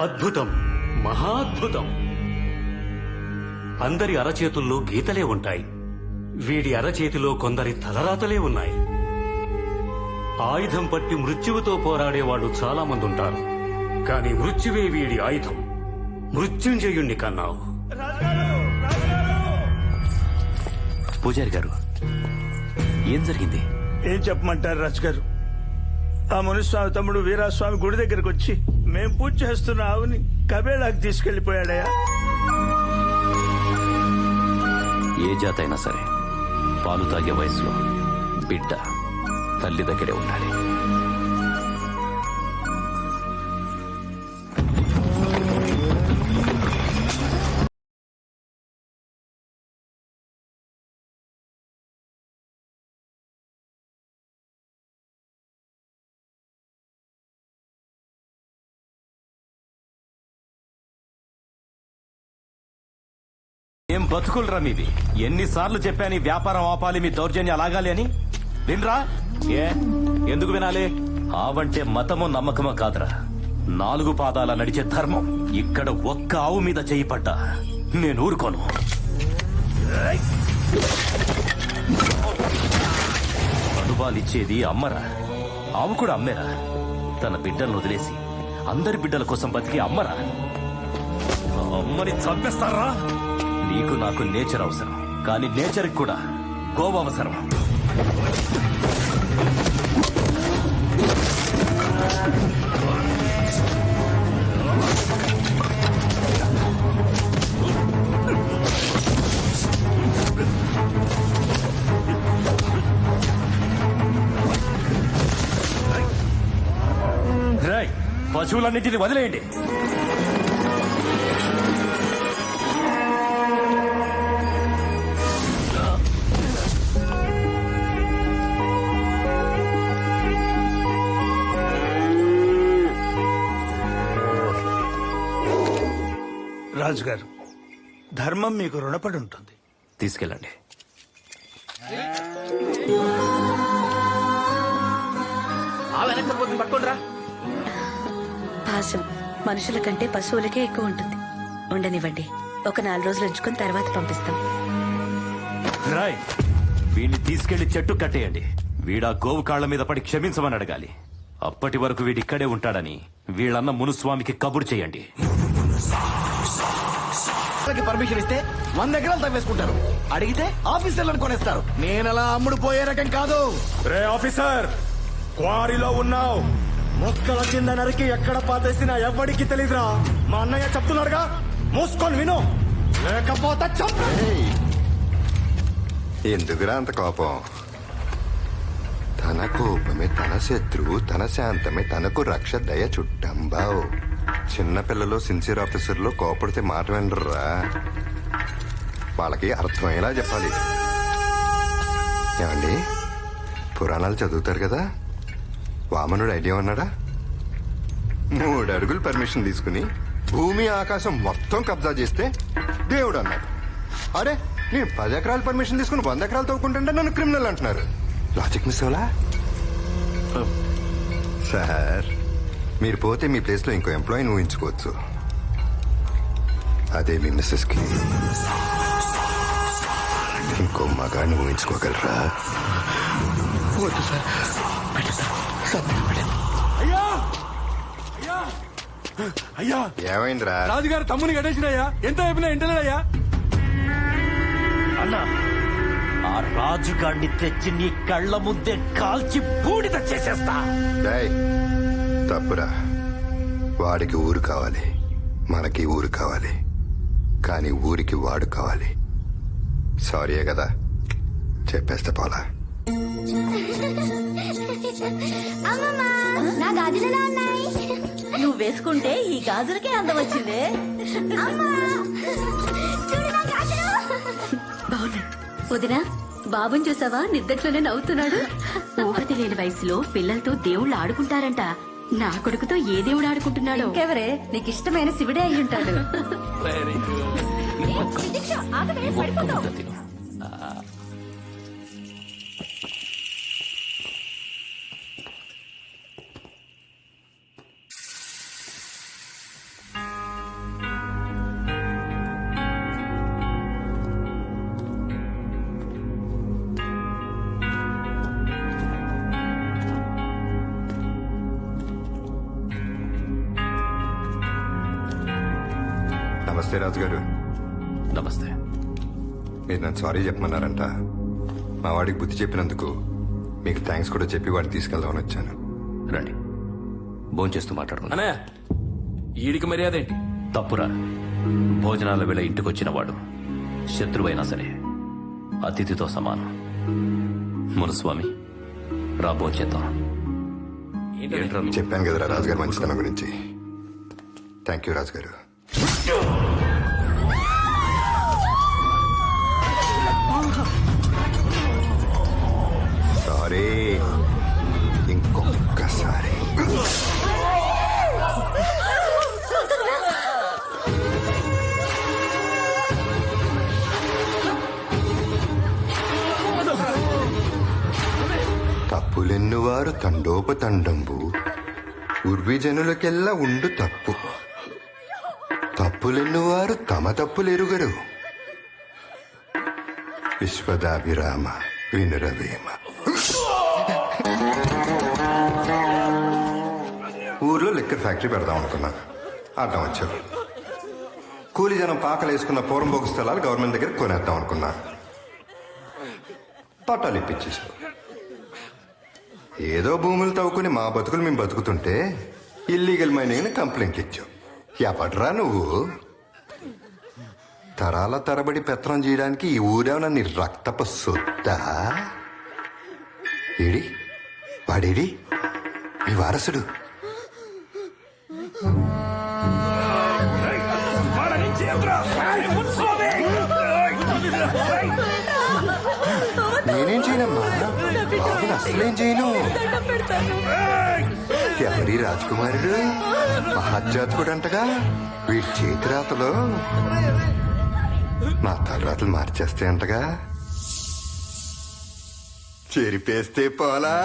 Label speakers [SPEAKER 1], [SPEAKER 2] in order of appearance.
[SPEAKER 1] అద్భుతం. మహాద్భుతం. అందరి అరచేతుల్లో గీతలే ఉంటాయి. వీడి అరచేతిలో కొందరి తలరాతలే ఉన్నాయి. ఆయుధం పట్టి మృత్యువుతో పోరాడేవాళ్ళు చాలా మంది ఉంటారు కానీ మృత్యువే వీడి ఆయుధం. మృత్యుంజయుణ్ణి కన్నావు.
[SPEAKER 2] పూజారి గారు ఏం జరిగింది?
[SPEAKER 3] ఏం చెప్పమంటారు రాజు గారు ఆ మునిస్వామి తమ్ముడు వీరాస్వామి గుడి దగ్గరకు వచ్చి మేం పూజ చేస్తున్న ఆవుని కబేళాకి తీసుకెళ్ళిపోయాడయ్యా
[SPEAKER 2] ఏ జాత అయినా సరే పాలు తాగే వయసులో బిడ్డ తల్లి దగ్గరే ఉండాలి. ఏం బతుకులరా మీది ఎన్నిసార్లు చెప్పాను ఈ వ్యాపారం ఆపాలి మీ దౌర్జన్యం అలాగాలి అని? వినరా? ఏ? ఎందుకు వినాలి? ఆవంటే మతము నమ్మకమో కాదురా. నాలుగు పాదాల నడిచే ధర్మం ఇక్కడ ఒక్క ఆవు మీద చేయి పడ్డా. నేను ఊరుకోను. అనుభవాలిచ్చేది అమ్మరా. ఆవు కూడా అమ్మేరా. తన బిడ్డలను వదిలేసి అందరి బిడ్డల కోసం బతికి అమ్మరా. అమ్మని చంపేస్తారా? నీకు నాకు నేచర్ అవసరం. కానీ నేచర్కి కూడా గోవ అవసరం. పశువులన్నింటినీ వదిలేయండి.
[SPEAKER 3] రాజు గారు ధర్మం మీకు రుణపడి ఉంటుంది.
[SPEAKER 2] తీసుకెళ్ళండి.
[SPEAKER 4] పాసం మనుషుల కంటే పశువులకే ఎక్కువ ఉంటుంది. ఉండనివ్వండి ఒక నాలుగు రోజులు ఉంచుకుని తర్వాత పంపిస్తాం.
[SPEAKER 2] రాయ్ వీడిని తీసుకెళ్ళి చెట్టు కట్టేయండి. వీడా గోవు కాళ్ళ మీద పడి క్షమించమని అడగాలి. అప్పటి వరకు వీడిక్కడే ఉంటాడని వీళ్ళన్న మునుస్వామికి కబురు చేయండి.
[SPEAKER 5] పర్మిషన్ ఇస్తే వంద ఎకరాలు తవ్వేసుకుంటారు. అడిగితే ఆఫీసర్లను కొనేస్తారు. నేనలా అమ్ముడు పోయే రకం కాదు.
[SPEAKER 6] రే ఆఫీసర్ క్వారీలో ఉన్నావు. మొక్కల కింద నరికి ఎక్కడ పాతేసినా ఎవ్వడికి తెలీదురా. మా అన్నయ్య చెప్తున్నాడుగా మూసుకొని విను. లేకపోతే
[SPEAKER 7] ఎందుకురా అంత కోపం? తన కోపమే తన శత్రువు తన శాంతమే తనకు రక్ష దయ చుట్టంబావు. చిన్నపిల్లలు సిన్సియర్ ఆఫీసర్లు కోపడితే మాట వినరురా. వాళ్ళకి అర్థమయ్యేలా చెప్పాలి. ఏమండి? పురాణాలు చదువుతారు కదా? వామనుడు ఐడియా ఉన్నాడా? మూడు అడుగులు పర్మిషన్ తీసుకుని భూమి ఆకాశం మొత్తం కబ్జా చేస్తే దేవుడు అన్నాడు. అరే నేను పది ఎకరాలు పర్మిషన్ తీసుకుని వంద ఎకరాలు తవ్వుకుంటుంటే నన్ను క్రిమినల్ అంటున్నారు. లాజిక్ మిస్ అవలా సార్ మీరు పోతే మీ ప్లేస్లో ఇంకో ఎంప్లాయీని ఊహించుకోవచ్చు. అదే మీ మిస్సెస్కి ఇంకో మగాన్ని ఊహించుకోగలరా?
[SPEAKER 6] అయ్యా! అయ్యా! అయ్యా!
[SPEAKER 7] ఏమైందిరా?
[SPEAKER 6] రాజుగారు తమ్ముని గడేసినయ్యా ఎంత అయిపోయినా ఇంటలేదయ్యా
[SPEAKER 2] అన్నా ఆ రాజుగాడిని తెచ్చి నీ కళ్ళ ముందే కాల్చి బూడిద చేసేస్తా.
[SPEAKER 7] తప్పురా. వాడికి ఊరు కావాలి. మనకి ఊరు కావాలి. కానీ ఊరికి వాడు కావాలి. సారీయే కదా. చెప్పేస్తే పోలా.
[SPEAKER 8] అమ్మమ్మా నా గాజులు ఎలా ఉన్నాయి?
[SPEAKER 4] నువ్వు వేసుకుంటే ఈ గాజులకే అందం వచ్చిందే.
[SPEAKER 8] అమ్మా చూడు నా గాజులు.
[SPEAKER 4] బాగున్నాయి. వదినా బాబుని చూసావా? నిద్దట్లోనే నవ్వుతున్నాడు. ఊహ తెలియని వయసులో పిల్లలతో దేవుళ్ళు ఆడుకుంటారంట. నా కొడుకుతో ఏ దేవుడు ఆడుకుంటున్నాడో? ఇంకెవరే? నీకు ఇష్టమైన శివుడే అయి ఉంటాడు
[SPEAKER 7] నమస్తే రాజు గారు
[SPEAKER 2] నమస్తే.
[SPEAKER 7] మీరు నన్ను సారీ చెప్పమన్నారంట. మా వాడికి బుద్ధి చెప్పినందుకు మీకు థ్యాంక్స్ కూడా చెప్పి వాడిని తీసుకెళ్దామని వచ్చాను.
[SPEAKER 2] రండి. భోంచేస్తూ మాట్లాడుకుందాం.
[SPEAKER 9] అనే ఈడికి మర్యాద ఏంటి?
[SPEAKER 2] తప్పురా. భోజనాల వేళ ఇంటికొచ్చిన వాడు శత్రువైనా సరే అతిథితో సమానం. మునుస్వామి రా భోంచేద్దాం?
[SPEAKER 7] చెప్పాను కదరా రాజుగారు మంచితనం గురించి. థ్యాంక్ యూ రాజుగారు. సారీ ఇంకొక్కసారి తప్పులెన్నువారు తండోపతండంబు ఉర్విజనులకెల్లా ఉండు తప్పు. తప్పులెన్నువారు తమ తప్పులెరుగరు. విశ్వదాభిరామ వినురవేమ. లిక్కర్ ఫ్యాక్టరీ పెడదాం అనుకున్నా. అడ్డం వచ్చారు. కూలి జనం పాకలు వేసుకున్న పూర్వంబోగు స్థలాలు గవర్నమెంట్ దగ్గర కొనేద్దాం అనుకున్నా. పట్టాలు ఇప్పించేశారు. ఏదో భూములు తవ్వుకుని మా బతుకులు మేము బతుకుతుంటే ఇల్లీగల్ మైనింగ్ అని కంప్లైంట్ ఇచ్చావు. ఎప్పట్రా నువ్వు? తరాల తరబడి పెత్తనం చేయడానికి ఈ ఊరేమన్నా నీ రక్తపు సొత్తా? ఏడి? వాడేడి? మీ వారసుడు. చేయను ఎవరి రాజకుమారుడు? మహాజాతకుడు అంటగా వీడి చేతిరాతలో? నా తలరాతలు మార్చేస్తాయంటగా చెరిపేస్తే పోలా?